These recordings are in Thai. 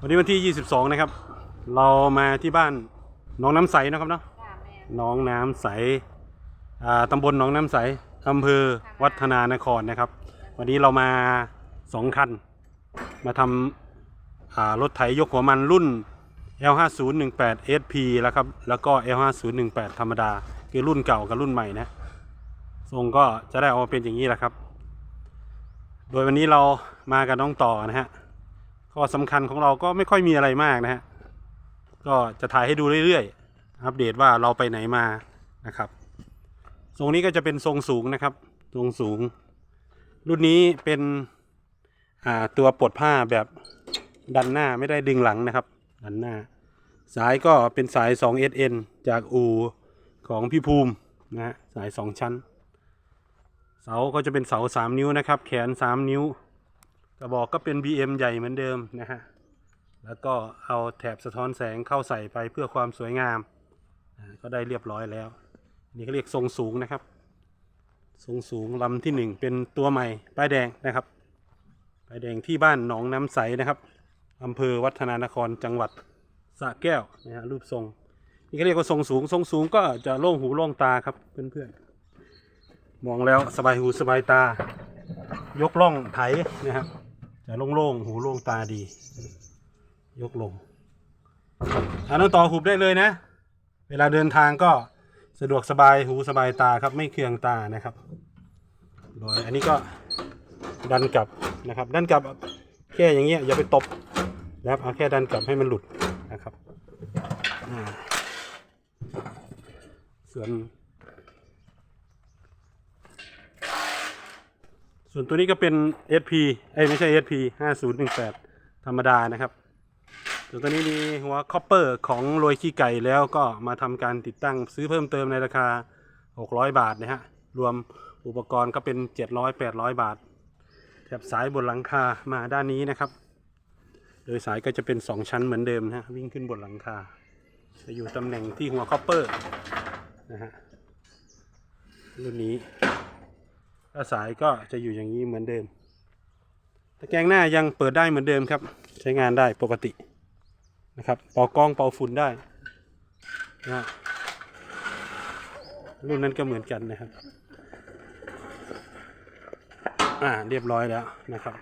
วันนี้วันที่ 22 นะครับ เรามาที่บ้านหน้องน้ำใสนะครับเนาะจ้าแม่หน้องน้ำใสอ่าตำบลหนองน้ำใสอำเภอวัฒนานครนะครับ วันนี้เรามาสองคัน มาทำอ่ารถไถยกหัวมันรุ่น L5018 SP แล้วครับ แล้วก็ L5018 ธรรมดา คือรุ่นเก่ากับรุ่นใหม่นะ ทรงก็จะได้ออกมาเป็นอย่างนี้แหละครับ โดยวันนี้เรามากับน้องต่อนะฮะ ข้อสำคัญของเราก็ไม่ค่อยมีอะไรมากนะฮะก็จะถ่ายให้ดูเรื่อยๆ อัปเดตว่าเราไปไหนมานะครับทรงนี้ก็จะเป็นทรงสูงนะครับ ทรงสูง รุ่นนี้เป็นตัวปลดผ้าแบบดันหน้าไม่ได้ดึงหลังนะครับ ดันหน้า สายก็เป็นสาย 2SN จากอูของพี่ภูมินะฮะสาย 2 ชั้น เสาก็จะเป็นเสา 3 นิ้วนะครับ แขน 3 นิ้ว กระบอกก็เป็น BM ใหญ่เหมือนเดิมนะฮะ แล้วก็เอาแถบสะท้อนแสงเข้าใส่ไปเพื่อความสวยงาม ก็ได้เรียบร้อยแล้ว นี่เขาเรียกทรงสูงนะครับ ทรงสูงลำที่หนึ่งเป็นตัวใหม่ป้ายแดงนะครับ ป้ายแดงที่บ้านหนองน้ำใสนะครับอำเภอวัฒนานครจังหวัดสระแก้วนะฮะรูปทรง นี่เขาเรียกว่าทรงสูง ทรงสูงก็จะโล่งหูโล่งตาครับเพื่อนๆ มองแล้วสบายหูสบายตา ยกล่องไถนะครับ จะโล่งๆหูโล่งตาดี ยกลงอันนั้นต่อหุบได้เลยนะ เวลาเดินทางก็สะดวกสบายหูสบายตาครับ ไม่เคืองตานะครับโดยอันนี้ก็ดันกลับนะครับ ดันกลับแค่อย่างเงี้ยอย่าไปตบนะครับเอาแค่ดันกลับให้มันหลุดนะครับส่วน ส่วนตัวนี้ก็เป็น SP เอ้ยไม่ใช่ SP 5018 ธรรมดานะครับ ส่วนตัวนี้มีหัวคอปเปอร์ของโรยขี้ไก่แล้วก็มาทำการติดตั้งซื้อเพิ่มเติมในราคา 600 บาทนะฮะ รวมอุปกรณ์ก็เป็น 700-800 บาท แถบสายบนหลังคามาด้านนี้นะครับ โดยสายก็จะเป็น 2 ชั้นเหมือนเดิมนะฮะวิ่งขึ้นบนหลังคา จะอยู่ตำแหน่งที่หัวคอปเปอร์นะฮะรุ่นนี้าสายก็จะอยู่อย่างนี้เหมือนเดิมตะแกรงหน้ายังเปิดได้เหมือนเดิมครับ ใช้งานได้ปกตินะครับเป่ากล้องเป่าฝุ่นได้นะรุ่นนั้นก็เหมือนกันนะครับ อ่าเรียบร้อยแล้วนะครับ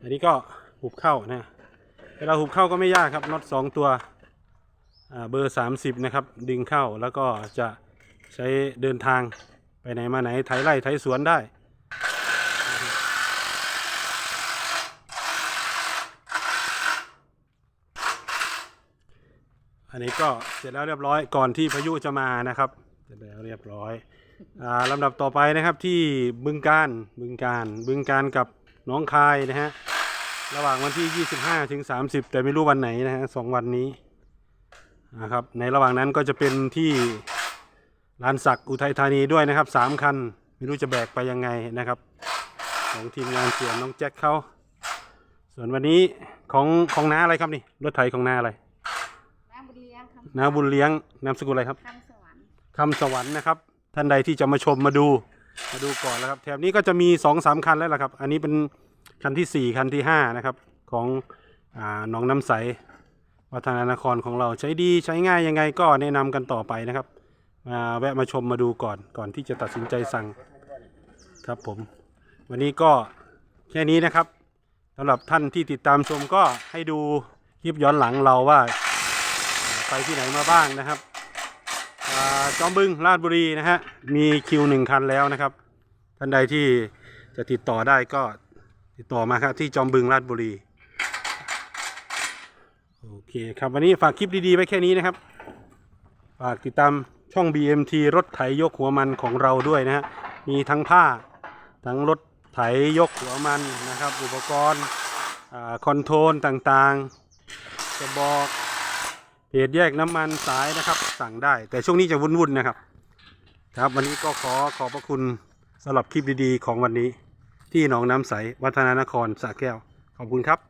อันนี้ก็หุบเข้านะเวลาหุบเข้าก็ไม่ยากครับน็อตสองตัวอ่าเบอร์สามสิบนะครับ ดึงเข้าแล้วก็จะใช้เดินทาง ไปไหนมาไหนไถไร่ไถสวนได้ อันนี้ก็เสร็จแล้วเรียบร้อยก่อนที่พายุจะมานะครับ เสร็จแล้วเรียบร้อยอ่าลำดับต่อไปนะครับที่บึงการบึงการบึงการกับน้องคายนะฮะระหว่างวันที่ 25 ถึง 30 แต่ไม่รู้วันไหนนะฮะสองวันนี้นะครับในระหว่างนั้นก็จะเป็นที่ ลานศักดิ์อุทัยธานีด้วยนะครับสามคัน ไม่รู้จะแบกไปยังไงนะครับ ของทีมงานเสียน้องแจ็คเขาส่วนวันนี้ของของน้าอะไรครับนี่รถไถของน้าอะไรน้ำบุญเลี้ยงคน้าบุญเลี้ยงนามสกุลอะไรครับำคำสวรรค์คำสวรรค์นะครับ ท่านใดที่จะมาชมมาดูมาดูก่อนแล้วครับแถบนี้ก็จะมีสองสามคันแล้วล่ะครับ อันนี้เป็นคันที่สี่คันที่ห้านะครับ ของอ่าหนองน้ำใสวัฒนานครของเราใช้ดีใช้ง่ายยังไงก็แนะนำกันต่อไปนะครับมา แวะมาชมมาดูก่อนก่อนที่จะตัดสินใจสั่งครับผม วันนี้ก็แค่นี้นะครับสำหรับท่านที่ติดตามชมก็ให้ดูคลิปย้อนหลังเราว่า ไปที่ไหนมาบ้างนะครับอจอมบึงราชบุรีนะฮะมีคิวหนึ่งคันแล้วนะครับ ท่านใดที่จะติดต่อได้ก็ติดต่อมาครับที่จอมบึงราชบุรีโอเคครับวันนี้ฝากคลิปดีๆไว้แค่นี้นะครับ ฝากติดตาม ช่อง BMT รถไถยกหัวมันของเราด้วยนะฮะ มีทั้งผ้า ทั้งรถไถยกหัวมันนะครับ อุปกรณ์คอนโทรลต่างๆ จะบอกเพจแยกน้ำมันสายนะครับ สั่งได้ แต่ช่วงนี้จะวุ่นๆนะครับ ครับวันนี้ก็ขอขอบพระคุณสำหรับคลิปดีๆ ของวันนี้ ที่หนองน้ำใส วัฒนานครสระแก้ว ขอบคุณครับ